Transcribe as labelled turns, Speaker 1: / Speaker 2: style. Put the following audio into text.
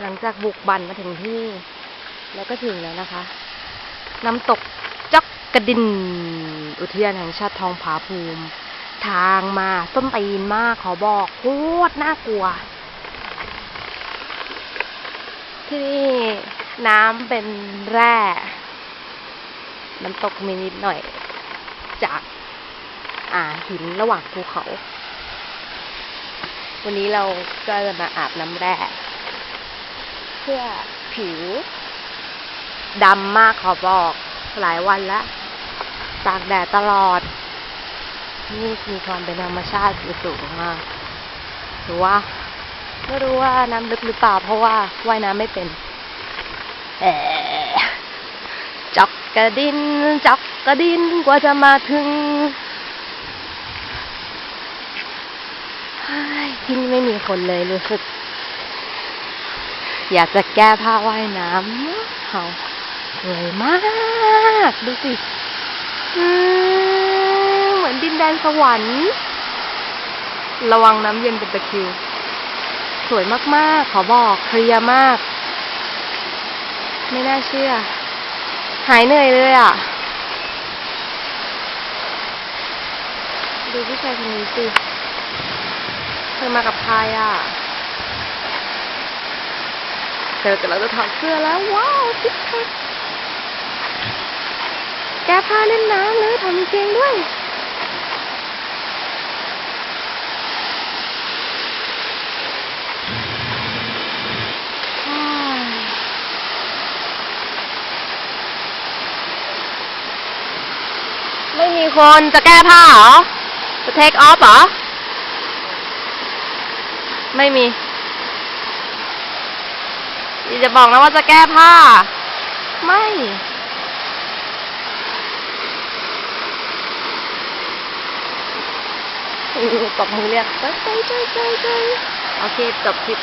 Speaker 1: หลังจากบุกบันมาถึงที่ แล้วก็ถึงแล้วนะคะ น้ำตกจอกกระดิน อุทยานแห่งชาติทองผาภูมิ ทางมาต้นตีนมากขอบอกโคตรน่ากลัว ที่นี่น้ำเป็นแร่ น้ำตกมีนิดหน่อย จาก อ่าหินระหว่างภูเขา วันนี้เราก็จะมาอาบน้ำแร่ เพื่อผิวดำมากขอบอกหลายวันแล้วตากแดดตลอด นี่มีความเป็นธรรมชาติสูงมากหรือว่าไม่รู้ว่าน้ำลึกหรือเปล่า เพราะว่าว่ายน้ำไม่เป็นแอะจอกกระดินจอกกระดินกว่าจะมาถึงที่นี่ไม่มีคนเลยรู้สึก อยากจะแก้ผ้าว่ายน้ำเขาสวยมาก ดูสิเหมือนดินแดนสวรรค์ ระวังน้ำเย็นเป็นตะคิว สวยมาก ๆ ขอบอกเคลียร์มาก ไม่น่าเชื่อ หายเหนื่อยเลยอะ ดูผู้ชายคนนี้สิ เธอมากับใครอะ เธอแต่เราจะถอดเสื้อแล้ว ว้าวซิกแพคแก้ผ้าเล่นน้ำเลยทำเกงด้วยอ้ายไม่มีคนจะแก้ผ้าเหรอ จะเทคออฟเหรอ ไม่มี อย่าจะบอกนะว่าจะแก้ผ้า ไม่ ตบมือเรียกไปไปไปไปไปโอเค จบคลิป